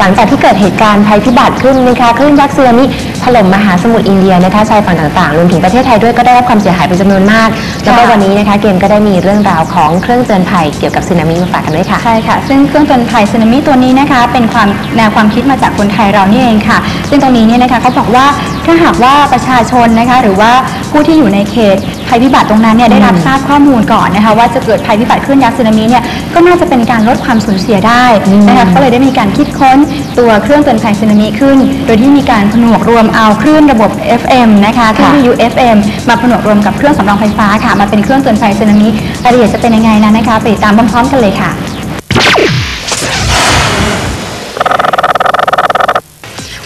หลังจากที่เกิดเหตุการณ์ภัยพิบัติขึ้นนะคะคลื่นยักษ์สึนามิถล่มมหาสมุทรอินเดียนะคะชายฝั่งต่างๆรวมถึงประเทศไทยด้วยก็ได้รับความเสียหายเป็นจำนวนมาก แล้วก็วันนี้นะคะเกมก็ได้มีเรื่องราวของเครื่องเตือนภัยเกี่ยวกับสึนามิมาฝากกันด้วยค่ะใช่ค่ะ ซึ่งเครื่องเตือนภัยสึนามิตัวนี้นะคะเป็นความแนวความคิดมาจากคนไทยเรานี่เองค่ะ ซึ่งตรงนี้เนี่ยนะคะเขาบอกว่าถ้าหากว่าประชาชนนะคะหรือว่าผู้ที่อยู่ในเขต ภัยพิบัติตรงนั้นเนี่ยได้รับทราบข้อมูลก่อนนะคะว่าจะเกิดภัยพิบัติคลื่นยักษ์สึนามิเนี่ยก็น่าจะเป็นการลดความสูญเสียได้นะคะก็เลยได้มีการคิดค้นตัวเครื่องเตือนภัยสึนามิขึ้น โดยที่มีการผนวกรวมเอาคลื่นระบบ FM นะคะคลื่นวิทยุ FM มาผนวกรวมกับเครื่องสำรองไฟฟ้าค่ะมาเป็นเครื่องเตือนภัยสึนามิรายละเอียดจะเป็นยังไงนั้นนะคะไปติดตามพร้อมๆกันเลยค่ะ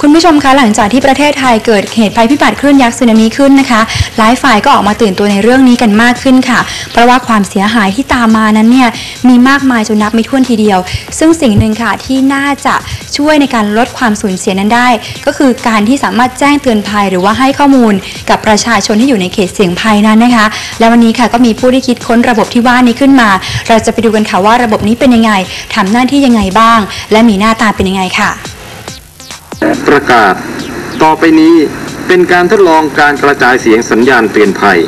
คุณผู้ชมคะหลังจากที่ประเทศไทยเกิดเหตุภัยพิบัติคลื่นยักษ์สึนามิขึ้นนะคะหลายฝ่ายก็ออกมาตื่นตัวในเรื่องนี้กันมากขึ้นค่ะ เพราะว่าความเสียหายที่ตามมานั้นเนี่ยมีมากมายจนนับไม่ถ้วนทีเดียว ซึ่งสิ่งหนึ่งค่ะที่น่าจะช่วยในการลดความสูญเสียนั้นได้ ก็คือการที่สามารถแจ้งเตือนภัยหรือว่าให้ข้อมูลกับประชาชนที่อยู่ในเขตเสี่ยงภัยนั้นนะคะ และวันนี้ค่ะก็มีผู้ที่คิดค้นระบบที่ว่านี้ขึ้นมา เราจะไปดูกันค่ะว่าระบบนี้เป็นยังไงทำหน้าที่ยังไงบ้าง และมีหน้าตาเป็นยังไงค่ะ ประกาศ ต่อไปนี้เป็นการทดลองการกระจายเสียงสัญญาณเตือนภัย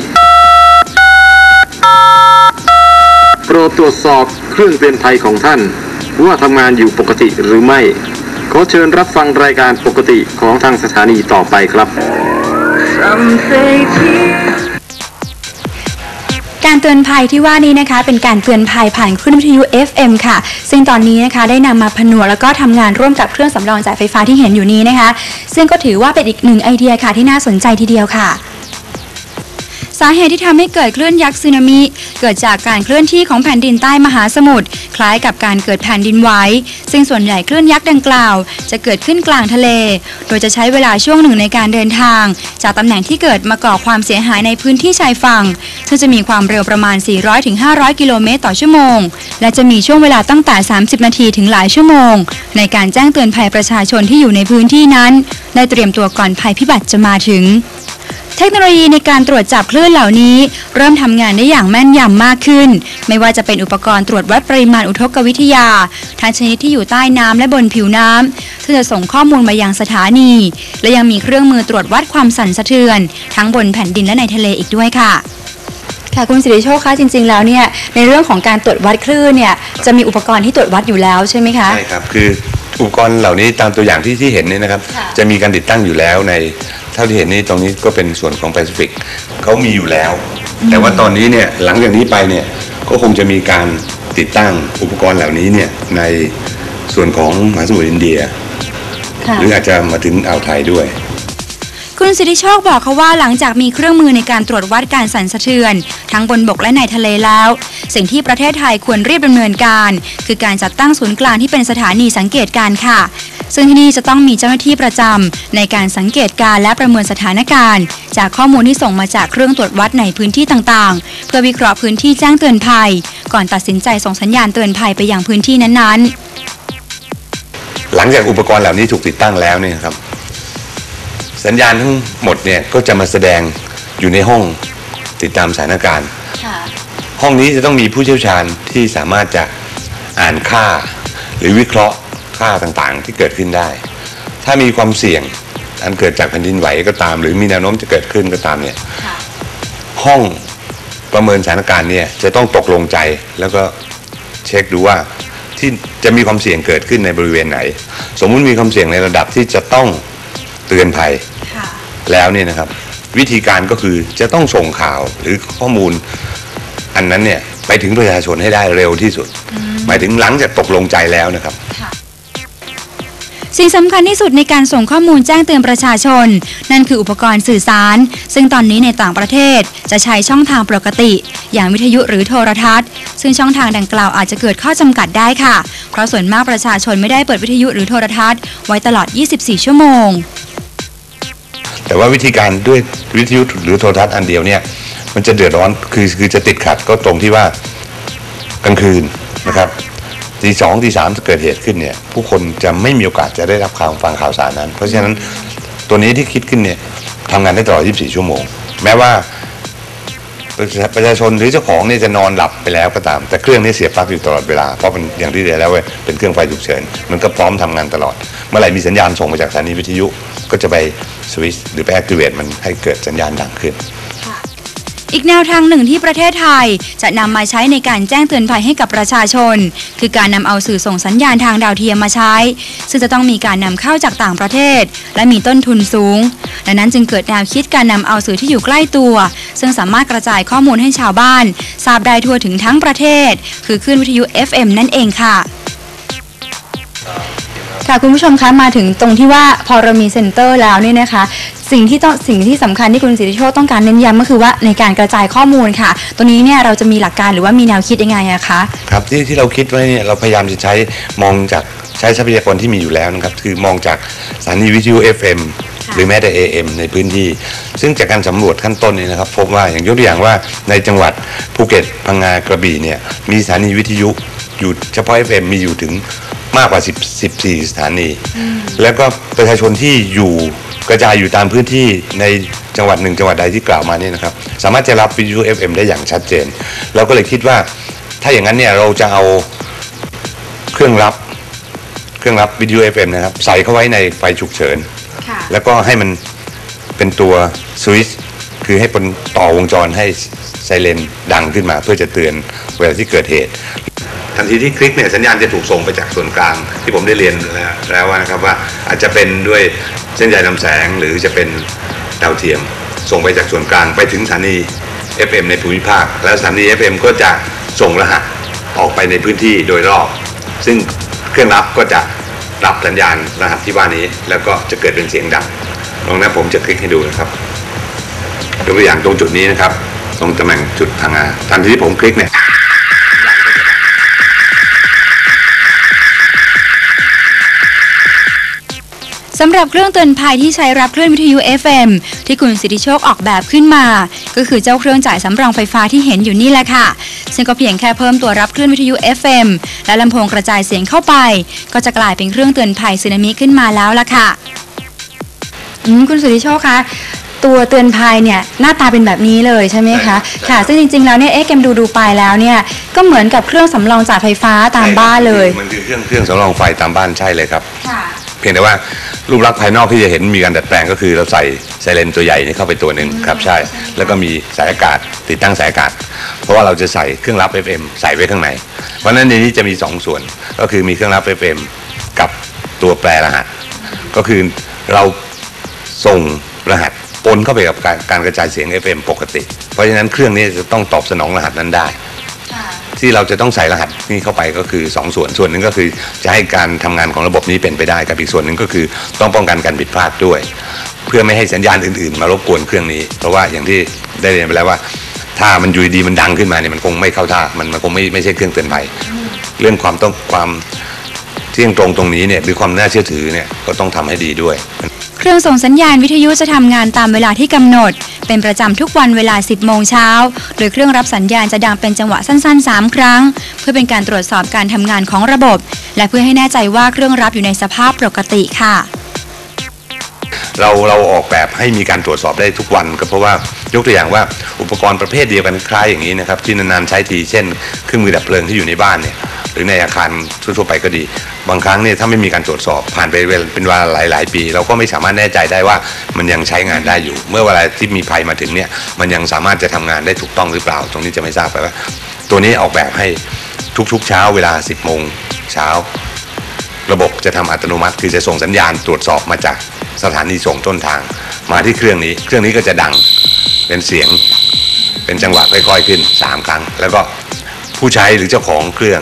โปรดตรวจสอบเครื่องเตือนภัยของท่าน ว่าทำงานอยู่ปกติหรือไม่ ขอเชิญรับฟังรายการปกติของทางสถานีต่อไปครับ การเตือนภัยที่ว่านี้นะคะ เป็นการเตือนภัยผ่านคลื่นวิทยุ FM ค่ะ ซึ่งตอนนี้นะคะได้นำมาผนวกแล้วก็ทำงานร่วมกับเครื่องสำรองจ่ายไฟฟ้าที่เห็นอยู่นี้นะคะ ซึ่งก็ถือว่าเป็นอีกหนึ่งไอเดียค่ะที่น่าสนใจทีเดียวค่ะ สาเหตุที่ทำให้เกิดคลื่นยักษ์สึนามิ เกิดจากการเคลื่อนที่ของแผ่นดินใต้มหาสมุทรคล้ายกับการเกิดแผ่นดินไหวซึ่งส่วนใหญ่คลื่นยักษ์ดังกล่าว จะเกิดขึ้นกลางทะเล โดยจะใช้เวลาช่วงหนึ่งในการเดินทาง จากตำแหน่งที่เกิดมาก่อความเสียหายในพื้นที่ชายฝั่งซึ่งจะมีความเร็วประมาณ 400-500 กิโลเมตรต่อชั่วโมง และจะมีช่วงเวลาตั้งแต่ 30 นาทีถึงหลายชั่วโมง ในการแจ้งเตือนภัยประชาชนที่อยู่ในพื้นที่นั้น ได้เตรียมตัวก่อนภัยพิบัติจะมาถึง เทคโนโลยีในการตรวจจับคลื่นเหล่านี้ เริ่มทำงานได้อย่างแม่นยำมากขึ้น ไม่ว่าจะเป็นอุปกรณ์ตรวจวัดปริมาณอุทกวิทยา ทั้งชนิดที่อยู่ใต้น้ำและบนผิวน้ำซึ่งจะส่งข้อมูลมายังสถานี และยังมีเครื่องมือตรวจวัดความสั่นสะเทือน ทั้งบนแผ่นดินและในทะเลอีกด้วยค่ะค่ะคุณสิริโชคคะจริง ๆ แล้วเนี่ยในเรื่องของการตรวจวัดคลื่นเนี่ยจะมีอุปกรณ์ที่ตรวจวัดอยู่แล้วใช่ไหมคะใช่ครับคือ อุปกรณ์เหล่านี้ตามตัวอย่างที่ที่เห็นเนี่ยนะครับค่ะจะมีการติดตั้งอยู่แล้วในเท่าที่เห็นนี่ตรงนี้ก็เป็นส่วนของแปซิฟิกเขามีอยู่แล้ว แต่ว่าตอนนี้เนี่ยหลังจากนี้ไปเนี่ยก็คงจะมีการติดตั้งอุปกรณ์เหล่านี้เนี่ยในส่วนของมหาสมุทรอินเดียค่ะหรืออาจจะมาถึงอ่าวไทยด้วย คุณสิทธิโชคบอกเขาว่าหลังจากมีเครื่องมือในการตรวจวัดการสั่นสะเทือน ทั้งบนบกและในทะเลแล้ว สิ่งที่ประเทศไทยควรรีบดำเนินการ คือการจัดตั้งศูนย์กลางที่เป็นสถานีสังเกตการ์ค่ะ ซึ่งที่นี่จะต้องมีเจ้าหน้าที่ประจำในการสังเกตการและประเมินสถานการณ์ จากข้อมูลที่ส่งมาจากเครื่องตรวจวัดในพื้นที่ต่างๆ เพื่อวิเคราะห์พื้นที่แจ้งเตือนภัย ก่อนตัดสินใจส่งสัญญาณเตือนภัยไปยังพื้นที่นั้นๆ หลังจากอุปกรณ์เหล่านี้ถูกติดตั้งแล้วเนี่ยครับ สัญญาณทั้งหมดเนี่ยก็จะมาแสดงอยู่ในห้องติดตามสถานการณ์ห้องนี้จะต้องมีผู้เชี่ยวชาญที่สามารถจะอ่านค่า หรือวิเคราะห์ค่าต่างๆ ที่เกิดขึ้นได้ ถ้ามีความเสี่ยงอันเกิดจากแผ่นดินไหวก็ตาม หรือมีแนวโน้มจะเกิดขึ้นก็ตามเนี่ยห้องประเมินสถานการณ์เนี่ยจะต้องตกลงใจแล้วก็เช็คดูว่าที่จะมีความเสี่ยงเกิดขึ้นในบริเวณไหน สมมุติมีความเสี่ยงในระดับที่จะต้องเตือนภัย แล้วเนี่ยนะครับ วิธีการก็คือจะต้องส่งข่าวหรือข้อมูลอันนั้นเนี่ยไปถึงประชาชนให้ได้เร็วที่สุด หมายถึงหลังจากตกลงใจแล้วนะครับ สิ่งสำคัญที่สุดในการส่งข้อมูลแจ้งเตือนประชาชน นั่นคืออุปกรณ์สื่อสาร ซึ่งตอนนี้ในต่างประเทศจะใช้ช่องทางปกติ อย่างวิทยุหรือโทรทัศน์ ซึ่งช่องทางดังกล่าวอาจจะเกิดข้อจำกัดได้ค่ะ เพราะส่วนมากประชาชนไม่ได้เปิดวิทยุหรือโทรทัศน์ไว้ตลอด 24 ชั่วโมง แต่ว่าวิธีการด้วยวิทยุหรือโทรทัศน์อันเดียวเนี่ยมันจะเดือดร้อนคือคือจะติดขัดก็ตรงที่ว่ากลางคืนนะครับตีสองตีสามจะเกิดเหตุขึ้นเนี่ยผู้คนจะไม่มีโอกาสจะได้รับข่าวฟังข่าวสารนั้น เพราะฉะนั้นตัวนี้ที่คิดขึ้นเนี่ยทำงานได้ตลอด 24 ชั่วโมง แม้ว่า ประชาชนหรือเจ้าของเนี่ยจะนอนหลับไปแล้วก็ตาม แต่เครื่องนี้เสียปลั๊กอยู่ตลอดเวลา เพราะมันอย่างที่เรียนแล้วเว้ยเป็นเครื่องไฟฉุกเฉิน มันก็พร้อมทำงานตลอด เมื่อไหร่มีสัญญาณส่งมาจากสถานีวิทยุ ก็จะไปสวิตช์หรือไปแอคทีเวตมันให้เกิดสัญญาณดังขึ้น อีกแนวทางหนึ่งที่ประเทศไทยจะนำมาใช้ในการแจ้งเตือนภัยให้กับประชาชน คือการนำเอาสื่อส่งสัญญาณทางดาวเทียมมาใช้ ซึ่งจะต้องมีการนำเข้าจากต่างประเทศ และมีต้นทุนสูง ดังนั้นจึงเกิดแนวคิดการนำเอาสื่อที่อยู่ใกล้ตัว ซึ่งสามารถกระจายข้อมูลให้ชาวบ้าน ทราบได้ทั่วถึงทั้งประเทศ คือคลื่นวิทยุ FM นั่นเองค่ะค่ะคุณผู้ชมคะมาถึงตรงที่ว่าพอเรามีเซ็นเตอร์แล้วเนี่ยนะคะ สิ่งที่ต้องสิ่งที่สำคัญที่คุณสิทธิโชคต้องการเน้นย้ำก็คือว่าในการกระจายข้อมูลค่ะ ตัวนี้เนี่ยเราจะมีหลักการหรือว่ามีแนวคิดยังไงอะคะครับที่ที่เราคิดไว้เนี่ยเราพยายามจะใช้มองจากใช้ทรัพยากรที่มีอยู่แล้วนะครับ คือมองจากสถานีวิทยุ FM ค่ะหรือแม้แต่ AM ในพื้นที่ ซึ่งจากการสำรวจขั้นต้นเนี่ยนะครับ พบว่าอย่างยกตัวอย่างว่าในจังหวัดภูเก็ตพังงากระบี่เนี่ยมีสถานีวิทยุอยู่เฉพาะ FM มีอยู่ถึงมากกว่า 10 14 สถานี แล้วก็ประชาชนที่อยู่ กระจายอยู่ตามพื้นที่ในจังหวัดหนึ่งจังหวัดใดที่กล่าวมาเนี่ยนะครับ สามารถจะรับวิทยุ FM ได้อย่างชัดเจน เราก็เลยคิดว่าถ้าอย่างนั้นเนี่ยเราจะเอาเครื่องรับเครื่องรับวิทยุ FM นะครับ ใส่เข้าไว้ในไฟฉุกเฉินค่ะแล้วก็ให้มันเป็นตัวสวิตช์คือให้เป็นต่อวงจรให้ไซเรนดังขึ้นมา เพื่อจะเตือนเวลาที่เกิดเหตุ ทันทีที่คลิกเนี่ยสัญญาณจะถูกส่งไปจากส่วนกลางที่ผมได้เรียนแล้วแล้วนะครับว่าอาจจะเป็นด้วย เส้นใยลำแสงหรือจะเป็นดาวเทียม ส่งไปจากส่วนกลางไปถึงสถานี FM ในภูมิภาค แล้วสถานี FM ก็จะส่งรหัสออกไปในพื้นที่โดยรอบ ซึ่งเครื่องรับก็จะรับสัญญาณรหัสที่ว่านี้ แล้วก็จะเกิดเป็นเสียงดังลองนะผมจะคลิกให้ดูนะครับยกตัวอย่างตรงจุดนี้นะครับ ตรงตำแหน่งจุดพังงาทันทีที่ผมคลิกเนี่ย สำหรับเครื่องเตือนภัยที่ใช้รับคลื่นวิทยุ FM ที่คุณสิทธิโชคออกแบบขึ้นมา ก็คือเจ้าเครื่องจ่ายสำรองไฟฟ้าที่เห็นอยู่นี่แหละค่ะ ซึ่งก็เพียงแค่เพิ่มตัวรับคลื่นวิทยุ FM และลำโพงกระจายเสียงเข้าไป ก็จะกลายเป็นเครื่องเตือนภัยสึนามิขึ้นมาแล้วล่ะค่ะอืมคุณสุทธิโชคคะตัวเตือนภัยเนี่ยหน้าตาเป็นแบบนี้เลยใช่ไหมคะค่ะซึ่งจริงๆแล้วเนี่ยเอ๊ะเกมดูดูๆไปแล้วเนี่ยก็เหมือนกับเครื่องสำรองจ่ายไฟฟ้าตามบ้านเลย มันคือเครื่องเครื่องสำรองไฟตามบ้านใช่เลยครับค่ะ เพียงแต่ว่ารูปลักษณ์ภายนอกที่จะเห็นมีการดัดแปลงก็คือเราใส่ไซเรนตัวใหญ่นี่เข้าไปตัวหนึ่งครับใช่ แล้วก็มีสายอากาศติดตั้งสายอากาศ เพราะว่าเราจะใส่เครื่องรับ FM ใส่ไว้ข้างในเพราะฉะนั้นในนี้จะมี 2 ส่วนก็คือมีเครื่องรับ FM กับตัวแปรรหัส ก็คือเราส่งรหัสปนเข้าไปกับการการกระจายเสียง FM ปกติ เพราะฉะนั้นเครื่องนี้จะต้องตอบสนองรหัสนั้นได้ ที่เราจะต้องใส่รหัสนี้เข้าไปก็คือ 2 ส่วนส่วนหนึ่งก็คือจะให้การทำงานของระบบนี้เป็นไปได้กับอีกส่วนหนึ่งก็คือต้องป้องกันการผิดพลาดด้วย เพื่อไม่ให้สัญญาณอื่นๆ มารบกวนเครื่องนี้ เพราะว่าอย่างที่ได้เรียนไปแล้วว่า ถ้ามันอยู่ดีมันดังขึ้นมาเนี่ยมันคงไม่เข้าท่ามันมันคงไม่ไม่ใช่เครื่องเตือนภัยเรื่องความต้องความเที่ยงตรงตรงนี้เนี่ยหรือความน่าเชื่อถือเนี่ยก็ต้องทำให้ดีด้วย เครื่องส่งสัญญาณวิทยุจะทำงานตามเวลาที่กำหนด เป็นประจำทุกวันเวลา 10 โมงเช้า โดยเครื่องรับสัญญาณจะดังเป็นจังหวะสั้น ๆ 3 ครั้ง เพื่อเป็นการตรวจสอบการทำงานของระบบ และเพื่อให้แน่ใจว่าเครื่องรับอยู่ในสภาพปกติค่ะ เราเราออกแบบให้มีการตรวจสอบได้ทุกวันก็เพราะว่ายกตัวอย่างว่าอุปกรณ์ประเภทเดียวกันคล้ายอย่างนี้นะครับที่นานๆใช้ทีเช่นเครื่องมือดับเพลิงที่อยู่ในบ้านเนี่ย รือในอาคารทั่วๆไปก็ดี บางครั้งเนี่ยถ้าไม่มีการตรวจสอบผ่านไปเป็นเวลาหลาย ๆ ปี เราก็ไม่สามารถแน่ใจได้ว่ามันยังใช้งานได้อยู่ เมื่อเวลาที่มีภัยมาถึงเนี่ยมันยังสามารถจะทำงานได้ถูกต้องหรือเปล่า ตรงนี้จะไม่ทราบไปว่า ตัวนี้ออกแบบให้ทุกๆเช้าเวลา 10โมงเช้าระบบจะทำอัตโนมัติ คือจะส่งสัญญาณตรวจสอบมาจากสถานีส่งต้นทาง มาที่เครื่องนี้ เครื่องนี้ก็จะดังเป็นเสียง เป็นจังหวะค่อยๆขึ้น 3 ครั้ง แล้วก็ผู้ใช้หรือเจ้าของเครื่อง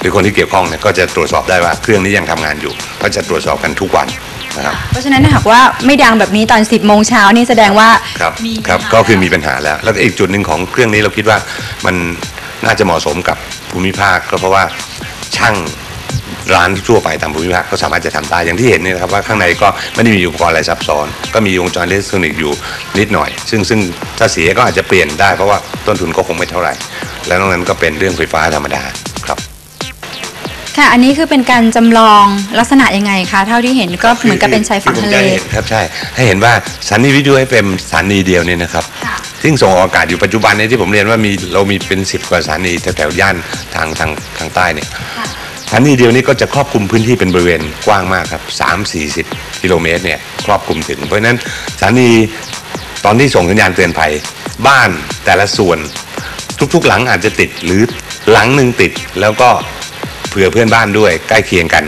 หรือคนที่เกี่ยวข้องเนี่ยก็จะตรวจสอบได้ว่าเครื่องนี้ยังทำงานอยู่ก็จะตรวจสอบกันทุกวันนะครับเพราะฉะนั้นถ้าหากว่าไม่ดังแบบนี้ตอน 10โมงเช้านี่แสดงว่าครับมีครับปัญหาก็คือมีปัญหาแล้ว แล้วก็อีกจุดหนึ่งของเครื่องนี้เราคิดว่ามันน่าจะเหมาะสมกับภูมิภาคก็เพราะว่าช่างร้านทั่วไปตามภูมิภาคก็สามารถจะทำได้อย่างที่เห็นเนี่ยนะครับว่าข้างในก็ไม่ได้มีอุปกรณ์อะไรซับซ้อน ก็มีวงจรอิเล็กทรอนิกส์อยู่นิดหน่อย ซึ่งซึ่งถ้าเสียก็อาจจะเปลี่ยนได้เพราะว่าต้นทุนก็คงไม่เท่าไหร่ แล้วนอกนั้นก็เป็นเรื่องไฟฟ้าธรรมดา ครับค่ะ อันนี้คือเป็นการจำลองลักษณะยังไงคะ เท่าที่เห็นก็เหมือนกับเป็นชายฝั่งที่ผมทะเลจะห็นครับใช่ ให้เห็นว่าสถานีวิทยุ FM สถานีเดียวเนี่ยนะครับ ค่ะ ซึ่งส่งออกอากาศอยู่ปัจจุบันเนี้ที่ผมเรียนว่ามีเรามีเป็นสิบกว่าสถานีแถวๆย่านทางทางทางใต้เนี่ยสถานีเดียวนี้ก็จะครอบคลุมพื้นที่เป็นบริเวณกว้างมากครับสามสี่สิบกิโลเมตรเนี่ยครอบคลุมถึง เพราะฉะนั้นสถานีตอนที่ส่งสัญญาณเตือนภัย บ้านแต่ละส่วน ทุกๆ หลังอาจจะติดหรือหลังหนึ่งติดแล้วก็ เผื่อเพื่อนบ้านด้วยใกล้เคียงกัน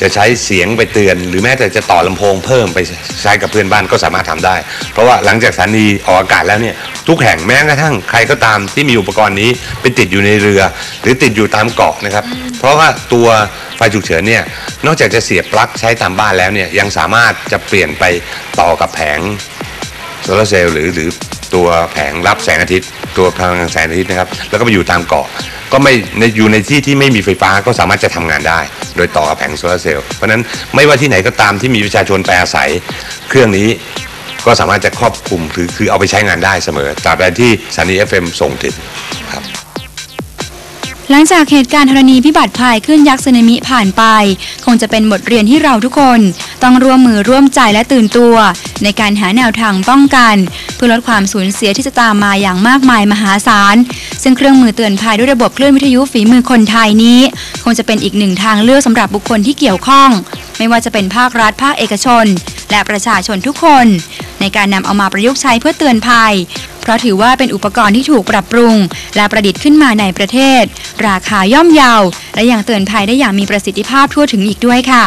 จะใช้เสียงไปเตือน หรือแม้แต่จะต่อลำโพงเพิ่มไปใช้กับเพื่อนบ้านก็สามารถทำได้ เพราะว่าหลังจากสถานีออกอากาศแล้วเนี่ยทุกแห่งแม้กระทั่งใครก็ตามที่มีอุปกรณ์นี้ไปติดอยู่ในเรือ หรือติดอยู่ตามเกาะนะครับ เพราะว่าตัวไฟฉุกเฉินเนี่ยนอกจากจะเสียบปลั๊กใช้ตามบ้านแล้วเนี่ยยังสามารถจะเปลี่ยนไปต่อกับแผงโซลาร์เซลล์หรือหรือตัวแผงรับแสงอาทิตย์ ตัวพลังงานแสงอาทิตย์นะครับ แล้วก็ไปอยู่ตามเกาะ ก็ไม่ในอยู่ในที่ที่ไม่มีไฟฟ้าก็สามารถจะทำงานได้ โดยต่อกับแผงโซลาร์เซลล์เพราะฉะนั้นไม่ว่าที่ไหนก็ตามที่มีประชาชนไปอาศัย เครื่องนี้ก็สามารถจะครอบคลุมคือคือเอาไปใช้งานได้เสมอตราบใดที่สถานี FM ส่งถึงครับหลังจากเหตุการณ์ธรณีพิบัติภัยขึ้นยักษ์สึนามิผ่านไป คงจะเป็นบทเรียนที่เราทุกคน ต้องร่วมมือร่วมใจและตื่นตัว ในการหาแนวทางป้องกัน เพื่อลดความสูญเสียที่จะตามมาอย่างมากมายมหาศาล ซึ่งเครื่องมือเตือนภัยด้วยระบบคลื่นวิทยุฝีมือคนไทยนี้ คงจะเป็นอีกหนึ่งทางเลือกสำหรับบุคคลที่เกี่ยวข้อง ไม่ว่าจะเป็นภาครัฐภาคเอกชน และประชาชนทุกคน ในการนำเอามาประยุกต์ใช้เพื่อเตือนภัยเพราะถือว่าเป็นอุปกรณ์ที่ถูกปรับปรุง และประดิษฐ์ขึ้นมาในประเทศ ราคาย่อมเยา และยังเตือนภัยได้อย่างมีประสิทธิภาพทั่วถึงอีกด้วยค่ะ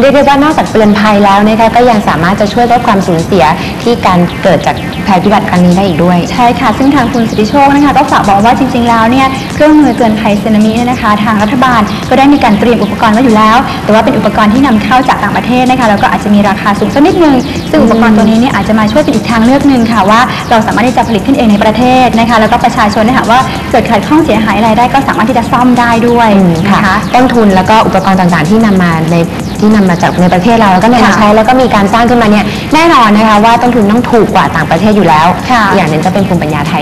เรียกได้ว่านอกจากเตือนภัยแล้วนะคะก็ยังสามารถจะช่วยลดความสูญเสียที่การเกิดจากภัยพิบัติครั้งนี้ได้อีกด้วย ใช่ค่ะ ซึ่งทางคุณสิทธิโชคนะคะก็ฝากบอกว่าจริง ๆ แล้วเนี่ยเครื่องมือเตือนภัยสึนามิเนี่ยนะคะ ทางรัฐบาลก็ได้มีการเตรียมอุปกรณ์ไว้อยู่แล้ว แต่ว่าเป็นอุปกรณ์ที่นำเข้าจากต่างประเทศนะคะแล้วก็อาจจะมีราคาสูงสักนิดนึง ซึ่งอุปกรณ์ตัวนี้เนี่ยอาจจะมาช่วยเป็นอีกทางเลือกหนึ่งค่ะว่าเราสามารถที่จะผลิตขึ้นเองในประเทศนะคะแล้วก็ประชาชนเนยคะว่าเกิดขัดข้องเสียหายอะไรได้ก็สามารถที่จะซ่อมได้ด้วยค่ะนะคะ ต้นทุนแล้วก็อุปกรณ์ต่างๆที่นำมาใน ที่นำมาจากในประเทศเราแล้วก็นำมาค่ะใช้แล้วก็มีการสร้างขึ้นมาเนี่ยแน่นอนนะคะว่าต้นทุนต้องถูกกว่าต่างประเทศอยู่แล้วค่ะอย่างหนึงก็เป็นภูมิปัญญาไทย